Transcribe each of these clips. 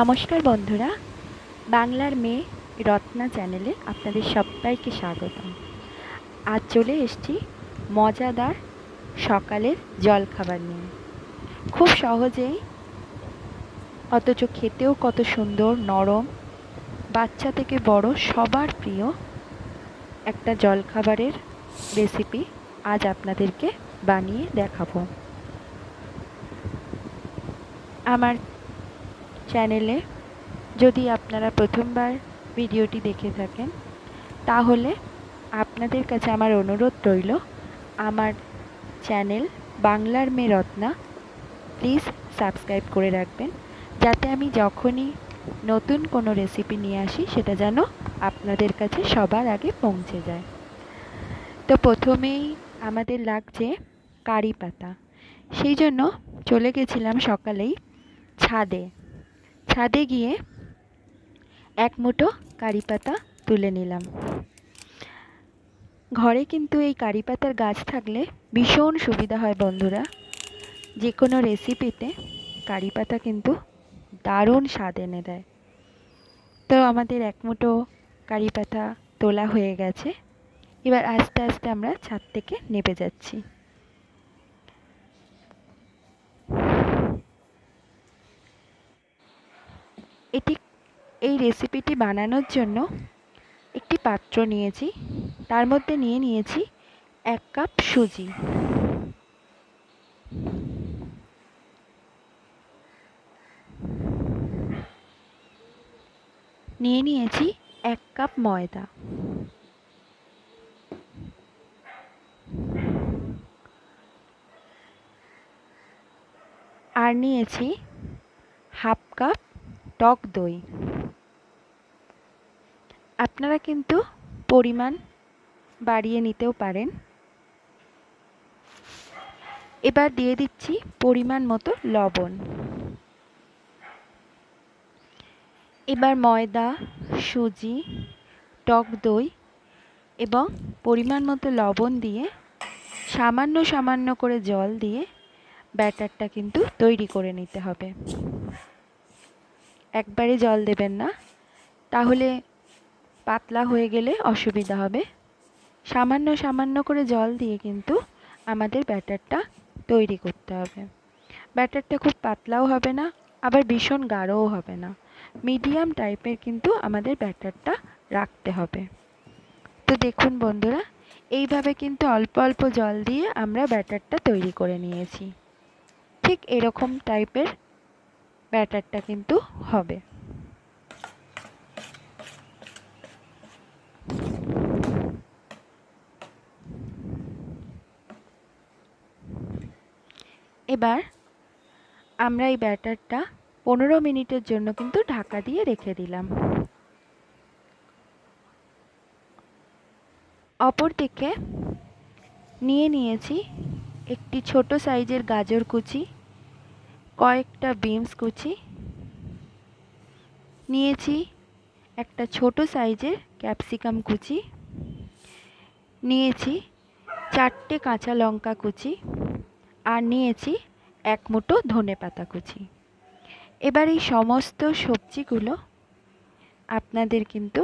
নমস্কার বন্ধুরা, বাংলার মেয়ে রত্না চ্যানেলে আপনাদের সবাইকে স্বাগতম। আজ চলে এসছি মজাদার সকালের জলখাবার নিয়ে। খুব সহজেই অথচ খেতেও কত সুন্দর, নরম, বাচ্চা থেকে বড় সবার প্রিয় একটা জলখাবারের রেসিপি আজ আপনাদেরকে বানিয়ে দেখাবো। আমার চ্যানেলে যদি আপনারা প্রথমবার ভিডিওটি দেখে থাকেন, তাহলে আপনাদের কাছে আমার অনুরোধ রইল, আমার চ্যানেল বাংলার মেয়ে রত্না প্লিজ সাবস্ক্রাইব করে রাখবেন। যাতে আমি যখনই নতুন কোনো রেসিপি নিয়ে আসি, সেটা যেন আপনাদের কাছে সবার আগে পৌঁছে যায়। তো প্রথমেই আমাদের লাগছে কারি পাতা। সেই জন্য চলে গেছিলাম সকালেই ছাদে। ছাদে গিয়ে এক মুঠো কারি পাতা তুলে নিলাম। ঘরে কিন্তু এই কারি পাতার গাছ থাকলে ভীষণ সুবিধা হয় বন্ধুরা। যে কোনো রেসিপিতে কারি পাতা কিন্তু দারুণ স্বাদ এনে দেয়। তো আমাদের এক মুঠো কারি পাতা তোলা হয়ে গেছে। এবার আস্তে আস্তে আমরা ছাদ থেকে নেমে যাচ্ছি। এটি, এই রেসিপিটি বানানোর জন্য একটি পাত্র নিয়েছি। তার মধ্যে নিয়ে নিয়েছি এক কাপ সুজি। নিয়ে নিয়েছি এক কাপ ময়দা। আর নিয়েছি হাফ কাপ টক দই। আপনারা কিন্তু পরিমাণ বাড়িয়ে নিতেও পারেন। এবার দিয়ে দিচ্ছি পরিমাণ মতো লবণ। এবার ময়দা, সুজি, টক দই এবং পরিমাণ মতো লবণ দিয়ে সামান্য সামান্য করে জল দিয়ে ব্যাটারটা কিন্তু তৈরি করে নিতে হবে। একবারে জল দেবেন না। তাহলে পাতলা হয়ে গেলে অসুবিধা হবে। সামান্য সামান্য করে জল দিয়ে কিন্তু আমাদের ব্যাটারটা তৈরি করতে হবে। ব্যাটারটা খুব পাতলাও হবে না, আবার ভীষণ গাঢ়ও হবে না। মিডিয়াম টাইপের কিন্তু আমাদের ব্যাটারটা রাখতে হবে। তো দেখুন বন্ধুরা, এইভাবে কিন্তু অল্প অল্প জল দিয়ে আমরা ব্যাটারটা তৈরি করে নিয়েছি। ঠিক এরকম টাইপের ব্যাটারটা কিন্তু হবে। এবার আমরা এই ব্যাটারটা পনেরো মিনিটের জন্য কিন্তু ঢাকা দিয়ে রেখে দিলাম। অপরদিকে নিয়ে নিয়েছি একটি ছোট সাইজের গাজর কুচি। কয়েকটা বিনস কুচি নিয়েছি, একটা ছোট সাইজের ক্যাপসিকাম কুচি নিয়েছি, চারটে কাঁচা লঙ্কা কুচি আর নিয়েছি এক মুঠো ধনে পাতা কুচি। এবার এই সমস্ত সবজিগুলো আপনাদের কিন্তু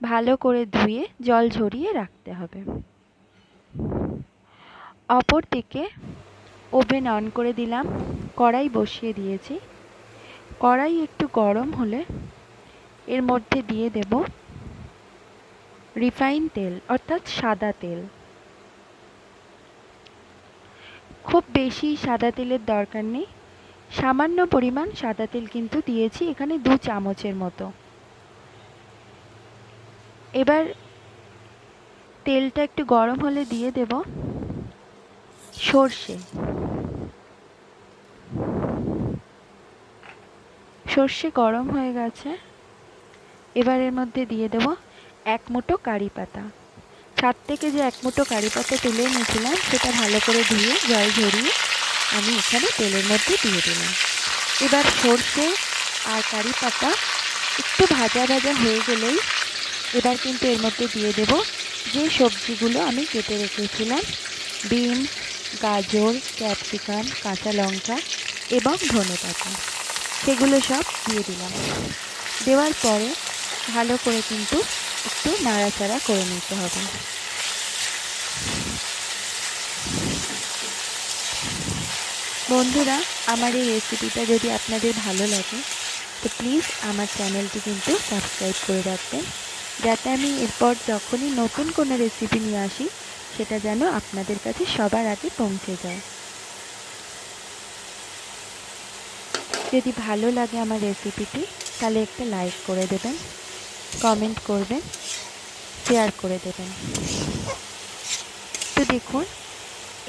ভালো করে ধুয়ে জল ঝরিয়ে রাখতে হবে। অপরদিকে ওভেন অন করে দিলাম, কড়াই বসিয়ে দিয়েছি। কড়াই একটু গরম হলে এর মধ্যে দিয়ে দেব রিফাইন তেল, অর্থাৎ সাদা তেল। খুব বেশি সাদা তেলের দরকার নেই। সামান্য পরিমাণ সাদা তেল কিন্তু দিয়েছি, এখানে দু চামচের মতো। এবার তেলটা একটু গরম হলে দিয়ে দেব। সর্ষে। সর্ষে গরম হয়ে গেছে। এবার এর মধ্যে দিয়ে দেব এক মুঠো কারি পাতা। ছাদ থেকে যে এক মুঠো কারি পাতা তুলে নিয়েছিলাম সেটা ভালো করে ধুয়ে, জল ঝরিয়ে আমি এখানে তেলের মধ্যে দিয়ে দিলাম। এবার সর্ষে আর কারি পাতা একটু ভাজা ভাজা হয়ে গেলেই এবার কিন্তু এর মধ্যে দিয়ে দেব যে সবজিগুলো আমি কেটে রেখেছিলাম। বিনস গাজর, ক্যাপসিকাম, কাঁচা লঙ্কা এবং ধনে পাতা। সেগুলো সব দিয়ে দিলাম। দেওয়ার পরে ভালো করে কিন্তু একটু নাড়াচাড়া করে নিতে হবে। বন্ধুরা, আমার এই রেসিপিটা যদি আপনাদের ভালো লাগে, তো প্লিজ আমার চ্যানেলটি কিন্তু সাবস্ক্রাইব করে রাখবেন। যাতে আমি এরপর যখনই নতুন কোনো রেসিপি নিয়ে আসি সেটা যেন আপনাদের কাছে সবার আগে পৌঁছে যায়। যদি ভালো লাগে আমার রেসিপিটি তাহলে একটা লাইক করে দেবেন কমেন্ট করবেন শেয়ার করে দেবেন। তো দেখুন,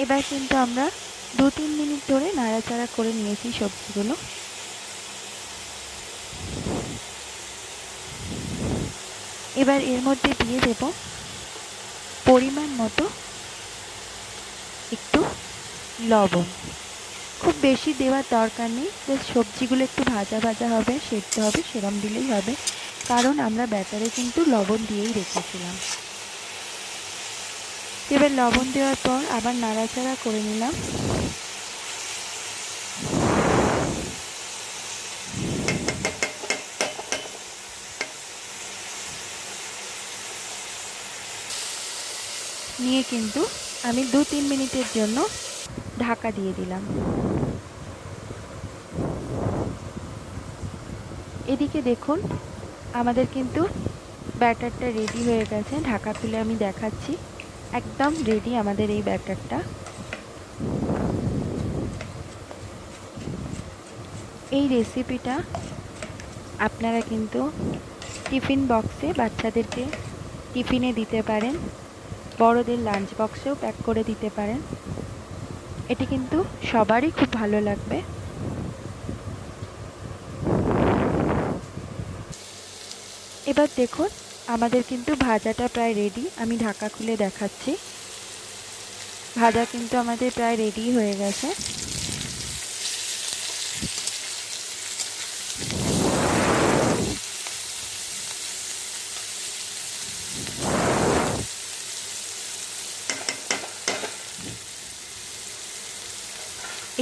এবার কিন্তু আমরা দু তিন মিনিট ধরে নাড়াচাড়া করে নিয়েছি সবজিগুলো। এবার এর মধ্যে দিয়ে দেব পরিমাণ মতো একটু লবণ। খুব বেশি দেওয়ার দরকার নেই জাস্ট সবজিগুলো একটু ভাজা ভাজা হবে, সেদ্ধ হবে, সেরম দিলেই হবে। কারণ আমরা ব্যাটারে কিন্তু লবণ দিয়েই রেখেছিলাম। এবার লবণ দেওয়ার পর আবার নাড়াচাড়া করে নিলাম। নিয়ে কিন্তু আমি দু তিন মিনিটের জন্য ঢাকা দিয়ে দিলাম। এদিকে দেখুন, আমাদের কিন্তু ব্যাটারটা রেডি হয়ে গেছে। ঢাকা খুলে আমি দেখাচ্ছি। একদম রেডি আমাদের এই ব্যাটারটা। এই রেসিপিটা আপনারা কিন্তু টিফিন বক্সে বাচ্চাদেরকে টিফিনে দিতে পারেন। বড়দের লাঞ্চ বক্সেও প্যাক করে দিতে পারেন। এটি কিন্তু সবারই খুব ভালো লাগবে। এবার দেখুন, আমাদের কিন্তু ভাজাটা প্রায় রেডি আমি ঢাকা খুলে দেখাচ্ছি। ভাজা কিন্তু আমাদের প্রায় রেডি হয়ে গেছে।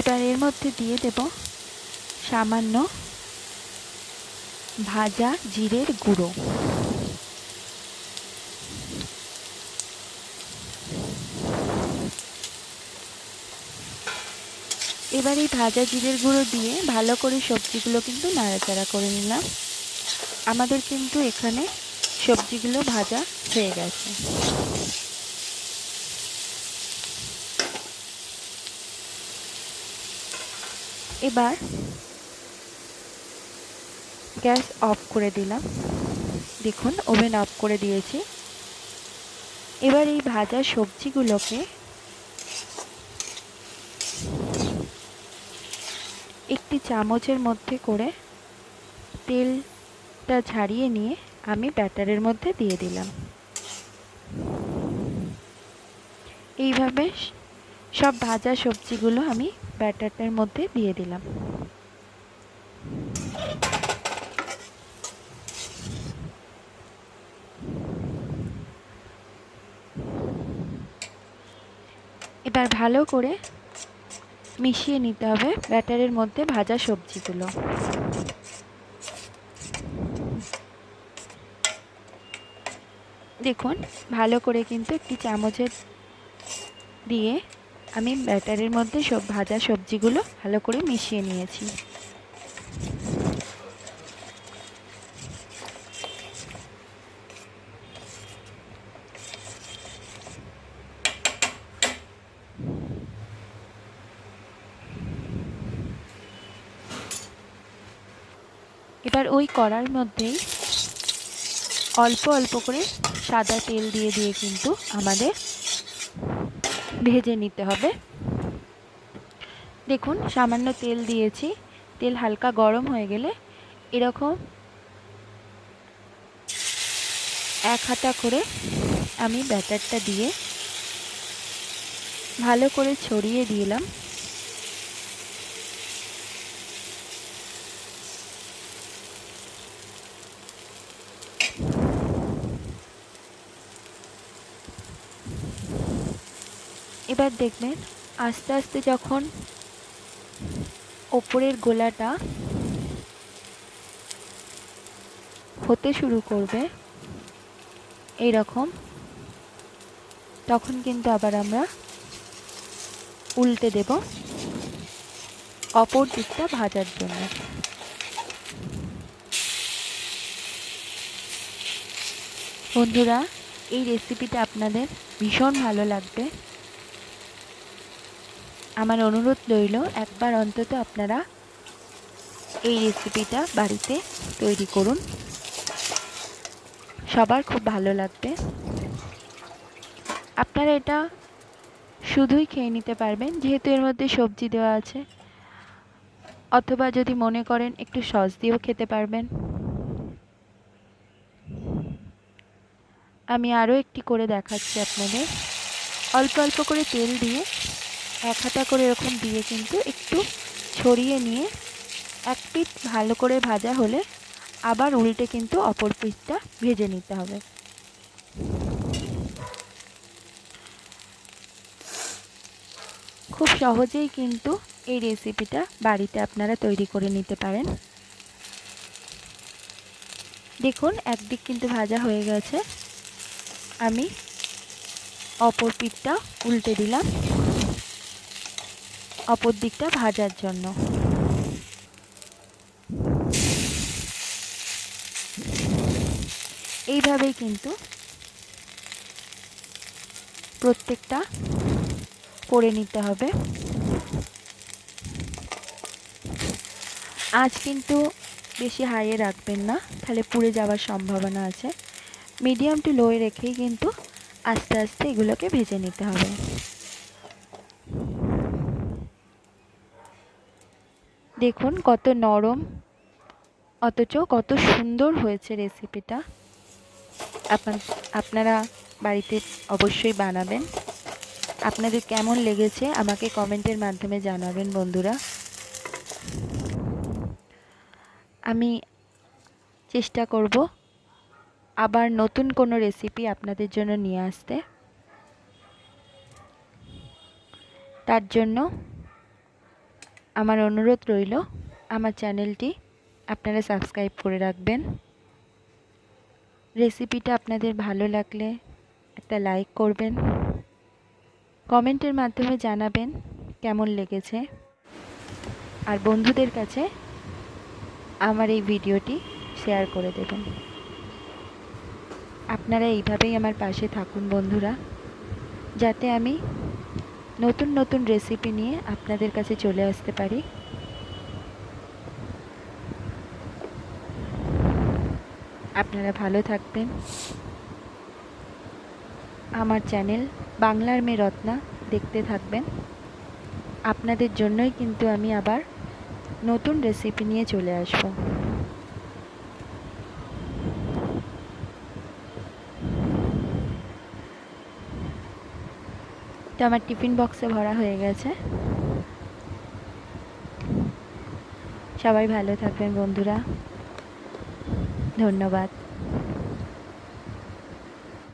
এবার এর মধ্যে দিয়ে দেব সামান্য ভাজা জিরের গুঁড়ো। এবার এই ভাজা জিরের গুঁড়ো দিয়ে ভালো করে সবজিগুলো কিন্তু নাড়াচাড়া করে নিলাম। আমাদের কিন্তু এখানে সবজিগুলো ভাজা হয়ে গেছে। এবার গ্যাস অফ করে দিলাম। দেখুন, ওভেন অফ করে দিয়েছি। এবার এই ভাজা সবজিগুলোকে একটি চামচের মধ্যে করে তেলটা ঝারিয়ে নিয়ে আমি ব্যাটারের মধ্যে দিয়ে দিলাম। এইভাবে সব ভাজা সবজিগুলো আমি ব্যাটারটার মধ্যে দিয়ে দিলাম। এবার ভালো করে মিশিয়ে নিতে হবে ব্যাটারের মধ্যে ভাজা সবজিগুলো। দেখুন, ভালো করে কিন্তু একটি চামচের দিয়ে আমি ব্যাটারের মধ্যে সব ভাজা সবজিগুলো ভালো করে মিশিয়ে নিয়েছি। এবার ওই কড়ার মধ্যেই অল্প অল্প করে সাদা তেল দিয়ে দিয়ে কিন্তু আমাদের ভেজে নিতে হবে। দেখুন, সামান্য তেল দিয়েছি। তেল হালকা গরম হয়ে গেলে এরকম এক হাতা করে আমি ব্যাটারটা দিয়ে ভালো করে ছড়িয়ে দিলাম। এবার দেখবেন, আস্তে আস্তে যখন ওপরের গোলাটা হতে শুরু করবে এই রকম তখন কিন্তু আবার আমরা উল্টে দেব অপর দিকটা ভাজার জন্য। বন্ধুরা, এই রেসিপিটা আপনাদের ভীষণ ভালো লাগবে। আমার অনুরোধ রইল, একবার অন্তত আপনারা এই রেসিপিটা বাড়িতে তৈরি করুন। সবার খুব ভালো লাগবে। আপনারা এটা শুধুই খেয়ে নিতে পারবেন, যেহেতু এর মধ্যে সবজি দেওয়া আছে। অথবা যদি মনে করেন একটু সস দিয়েও খেতে পারবেন। আমি আরও একটি করে দেখাচ্ছি আপনাদের। অল্প অল্প করে তেল দিয়ে এক হাতা করে এরকম দিয়ে কিন্তু একটু ছড়িয়ে নিয়ে এক পিঠ ভালো করে ভাজা হলে আবার উল্টে কিন্তু অপর পিঠটা ভেজে নিতে হবে। খুব সহজেই কিন্তু এই রেসিপিটা বাড়িতে আপনারা তৈরি করে নিতে পারেন। দেখুন, একদিক কিন্তু ভাজা হয়ে গেছে। আমি অপর পিঠটা উল্টে দিলাম। অপর দিকটা ভাজার জন্য। এইভাবেই কিন্তু প্রত্যেকটা করে নিতে হবে। আজ কিন্তু বেশি হাইয়ে রাখবেন না, তাহলে পুড়ে যাওয়ার সম্ভাবনা আছে। মিডিয়াম টু লোয়ে রেখেই কিন্তু আস্তে আস্তে এগুলোকে ভেজে নিতে হবে। দেখুন, কত নরম, অথচ কত সুন্দর হয়েছে রেসিপিটা আপনারা বাড়িতে অবশ্যই বানাবেন। আপনাদের কেমন লেগেছে আমাকে কমেন্টের মাধ্যমে জানাবেন বন্ধুরা। আমি চেষ্টা করব আবার নতুন কোনো রেসিপি আপনাদের জন্য নিয়ে আসতে। তার জন্য আমার অনুরোধ রইল, আমার চ্যানেলটি আপনারা সাবস্ক্রাইব করে রাখবেন। রেসিপিটা আপনাদের ভালো লাগলে একটা লাইক করবেন, কমেন্টের মাধ্যমে জানাবেন কেমন লেগেছে। আর বন্ধুদের কাছে আমার এই ভিডিওটি শেয়ার করে দেবেন। আপনারা এইভাবেই আমার পাশে থাকুন বন্ধুরা, যাতে আমি নতুন নতুন রেসিপি নিয়ে আপনাদের কাছে চলে আসতে পারি। আপনারা ভালো থাকবেন। আমার চ্যানেল বাংলার মেয়ে রত্না দেখতে থাকবেন। আপনাদের জন্যই কিন্তু আমি আবার নতুন রেসিপি নিয়ে চলে আসব। তো আমার টিফিন বক্সে ভরা হয়ে গেছে। সবাই ভালো থাকবেন বন্ধুরা। ধন্যবাদ।